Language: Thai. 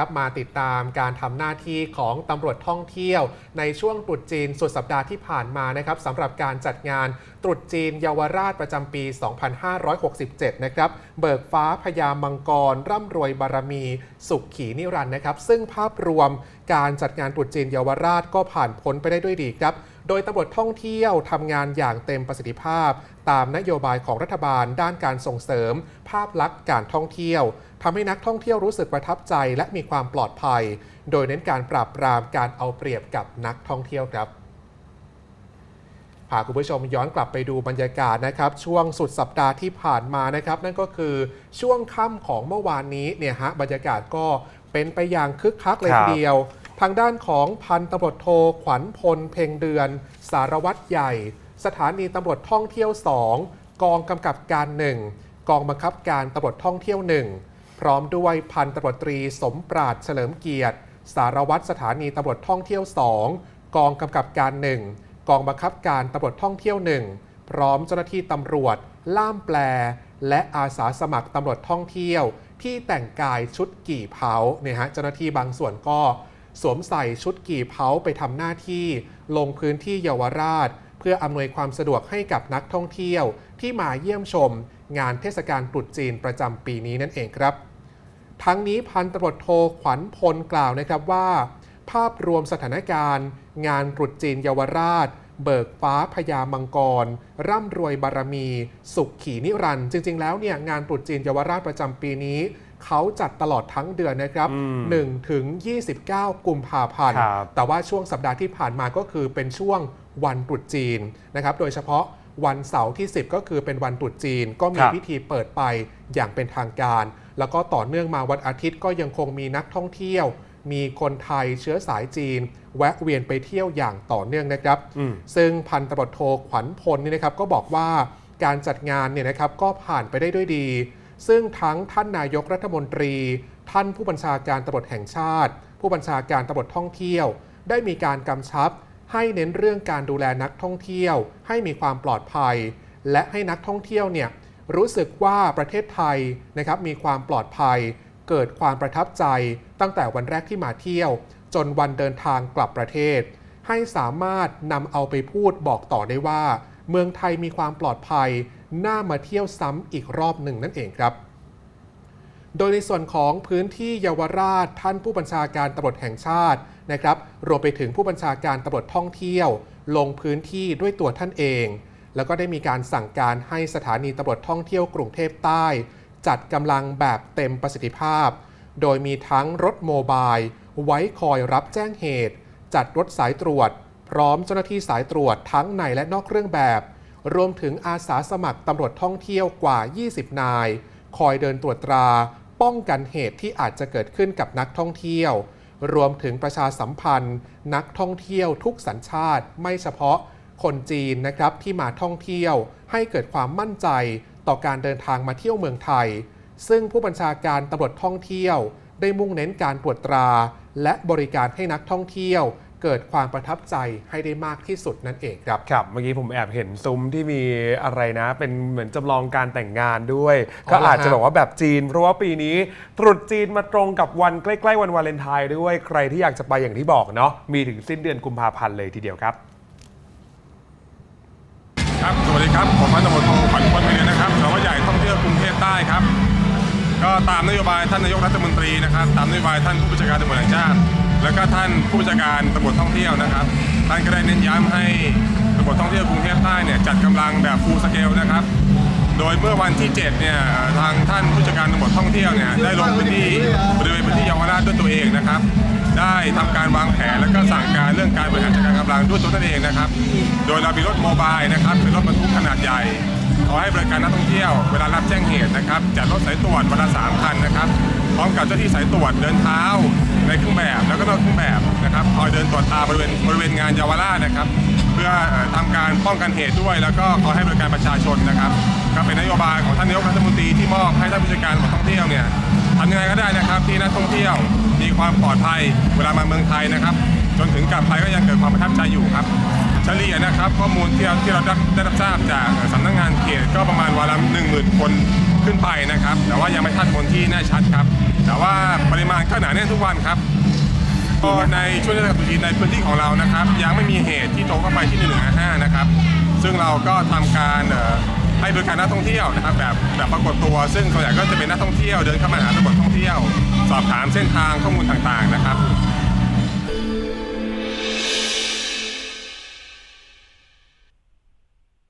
ครับมาติดตามการทำหน้าที่ของตำรวจท่องเที่ยว ในช่วงตรุษจีนสุดสัปดาห์ที่ผ่านมานะครับสำหรับการจัดงานตรุษจีนเยาวราชประจำปี 2567 นะครับ เบิกฟ้าพญามังกร ร่ำรวยบารมี สุขขีนิรันดร์นะครับ ซึ่งภาพรวมการจัดงานตรุษจีนเยาวราชก็ผ่านพ้นไปได้ด้วยดีครับ โดยตำรวจท่องเที่ยวทำงานอย่างเต็มประสิทธิภาพ ตามนโยบายของรัฐบาลด้านการส่งเสริม ภาพลักษณ์การท่องเที่ยวทำให้นักท่องเที่ยวรู้สึกประทับใจและมีความปลอดภัย โดยเน้นการปราบปรามการเอาเปรียบกับนักท่องเที่ยวครับพาคุณผู้ชมย้อนกลับไปดูบรรยากาศนะครับ ช่วงสุดสัปดาห์ที่ผ่านมานะครับ นั่นก็คือช่วงค่ำของเมื่อวานนี้เนี่ยฮะบรรยากาศก็เป็นไปอย่างคึกคักเลยทีเดียวางด้านของพันตำรวจโทขวัญพล เพ็งเดือน สารวัตรใหญ่ สถานีตำรวจท่องเที่ยว 2 กองกำกับการ 1 กองบังคับการตำรวจท่องเที่ยว 1 พร้อมด้วยพันตำรวจตรีสมปราดเฉลิมเกียรติ สารวัตรสถานีตำรวจท่องเที่ยว 2 กองกำกับการ 1 กองบังคับการตำรวจท่องเที่ยว 1 พร้อมเจ้าหน้าที่ตำรวจ ล่ามแปล และอาสาสมัครตำรวจท่องเที่ยว ที่แต่งกายชุดกี่เผาเนี่ยฮะเจ้าหน้าที่บางส่วนก็ สวมใส่ชุดกี่เผาไปทำหน้าที่ลงพื้นที่เยาวราช เพื่ออำนวยความสะดวกให้กับนักท่องเที่ยวที่มาเยี่ยมชม งานเทศกาลตรุษจีนประจำปีนี้นั่นเองครับ ทั้งนี้พันตำรวจโทขวัญพลกล่าวนะครับว่า ภาพรวมสถานการณ์ งานตรุษจีนเยาวราช เบิกฟ้าพญามังกร ร่ำรวยบารมี สุขขีนิรันดร์จริง ๆ แล้วเนี่ยงานตรุษจีนเยาวราชประจำปีนี้เขาจัดตลอดทั้งเดือนนะครับอืม1ถึง 29 กุมภาพันธ์ครับแต่ว่าช่วงสัปดาห์ที่ผ่านมาก็คือเป็นช่วงวันตรุษจีนนะครับ โดยเฉพาะวันเสาร์ที่ 10 ก็คือเป็นวันตรุษจีน ก็มีครับพิธีเปิดไปอย่างเป็นทางการ แล้วก็ต่อเนื่องมาวันอาทิตย์ก็ยังคงมีนักท่องเที่ยว มีคนไทยเชื้อสายจีน แวะเวียนไปเที่ยวอย่างต่อเนื่องนะครับอืมซึ่งพันตำรวจโทขวัญพลนี่นะครับก็บอกว่าการจัดงานเนี่ยนะครับก็ผ่านไปได้ด้วยดี ซึ่งทั้งท่านนายกรัฐมนตรี ท่านผู้บัญชาการตำรวจแห่งชาติ ผู้บัญชาการตำรวจท่องเที่ยว ได้มีการกำชับ ให้เน้นเรื่องการดูแลนักท่องเที่ยว ให้มีความปลอดภัย และให้นักท่องเที่ยวเนี่ยรู้สึกว่าประเทศไทยนะครับมีความปลอดภัย เกิดความประทับใจตั้งแต่วันแรกที่มาเที่ยว จนวันเดินทางกลับประเทศ ให้สามารถนำเอาไปพูดบอกต่อได้ว่า เมืองไทยมีความปลอดภัย น่ามาเที่ยวซ้ำอีกรอบหนึ่งนั่นเองครับ โดยในส่วนของพื้นที่เยาวราชท่านผู้บัญชาการตำรวจแห่งชาตินะครับรวมไปถึงผู้บัญชาการตำรวจท่องเที่ยว ลงพื้นที่ด้วยตัวท่านเอง แล้วก็ได้มีการสั่งการให้สถานีตำรวจท่องเที่ยวกรุงเทพใต้ จัดกำลังแบบเต็มประสิทธิภาพ โดยมีทั้งรถโมบายไว้คอยรับแจ้งเหตุ จัดรถสายตรวจ พร้อมเจ้าหน้าที่สายตรวจทั้งในและนอกเครื่องแบบ รวมถึงอาสาสมัครตำรวจท่องเที่ยวกว่า 20 นาย คอยเดินตรวจตราป้องกันเหตุที่อาจจะเกิดขึ้นกับนักท่องเที่ยว รวมถึงประชาสัมพันธ์ นักท่องเที่ยวทุกสัญชาติ ไม่เฉพาะคนจีนนะครับที่มาท่องเที่ยว ให้เกิดความมั่นใจต่อการเดินทางมาเที่ยวเมืองไทย ซึ่งผู้บัญชาการตำรวจท่องเที่ยว ได้มุ่งเน้นการตรวจตรา และบริการให้นักท่องเที่ยว เกิดความประทับใจให้ได้มากที่สุดนั่นเองครับ ครับเมื่อกี้ผมแอบเห็นซุ้มที่มีอะไรนะ เป็นเหมือนจำลองการแต่งงานด้วย อ๋อก็อาจเหรอฮะ จะบอกว่าแบบจีน เพราะว่าปีนี้ตรุษจีนมาตรงกับวันใกล้ๆวันวาเลนไทน์ด้วยใครที่อยากจะไปอย่างที่บอกเนาะมีถึงสิ้นเดือนกุมภาพันธ์เลยทีเดียวครับ ครับ สวัสดีครับ ผมพันตำรวจโทขวัญพลเมียนะครับสารวัตรใหญ่ท่องเที่ยวกรุงเทพใต้ครับ ก็ตามนโยบายท่านนายกรัฐมนตรีนะครับ ตามนโยบายท่านผู้บัญชาการตำรวจแห่งชาติ แล้วก็ท่านผู้บัญชาการตำรวจท่องเที่ยวนะครับ ท่านก็ได้เน้นย้ำให้ตำรวจท่องเที่ยวกรุงเทพใต้เนี่ยจัดกำลังแบบฟูลสเกลนะครับ โดยเมื่อวันที่ 7 เนี่ยทางท่านผู้จัดการตำรวจท่องเที่ยวเนี่ยได้ลงพื้นที่บริเวณพื้นที่เยาวราชด้วยตัวเองนะครับ ได้ทำการวางแผนและก็สั่งการเรื่องการบริหารจัดการกำลังด้วยตัวท่านเองนะครับ โดยเรามีรถโมบายนะครับเป็นรถบรรทุกขนาดใหญ่ขอให้บริการนักท่องเที่ยวเวลารับแจ้งเหตุนะครับจัดรถสายตรวจวันละสามคันนะครับพร้อมกับเจ้าที่สายตรวจเดินเท้า ในเครื่องแบบแล้วก็นอกเครื่องแบบนะครับคอยเดินตรวจตาบริเวณบริเวณงานเยาวราชนะครับ เพื่อเอ่อทำการป้องกันเหตุด้วย แล้วก็ขอให้บริการประชาชนนะครับ ก็เป็นนโยบายของท่านนายกรัฐมนตรีที่มอบให้ท่านผู้จัดการตำรวจท่องเที่ยวเนี่ยทำยังไงก็ได้นะครับ ที่นักท่องเที่ยวมีความปลอดภัยเวลามาเมืองไทยนะครับ จนถึงกลับไปก็ยังเกิดความประทับใจอยู่ครับเฉลี่ยนะครับข้อมูลที่เราที่เราได้รับทราบจากสำนักงานเขตก็ประมาณวันละหนึ่งหมื่นคนขึ้นไปนะครับ แต่ว่ายังไม่ทัดคนที่แน่ชัดครับ แต่ว่าปริมาณก็หนาแน่นทุกวันครับก็ในช่วงเทศกาลตรุษจีนในพื้นที่ของเรานะครับ ยังไม่มีเหตุที่โทรเข้าไปที่ 1155นะครับ ซึ่งเราก็ทำการให้บริการนักท่องเที่ยวนะครับแบบแบบปรากฏตัว ซึ่งส่วนใหญ่ก็จะเป็นนักท่องเที่ยวเดินเข้ามาหาตำรวจท่องเที่ยว สอบถามเส้นทางข้อมูลต่างๆนะครับ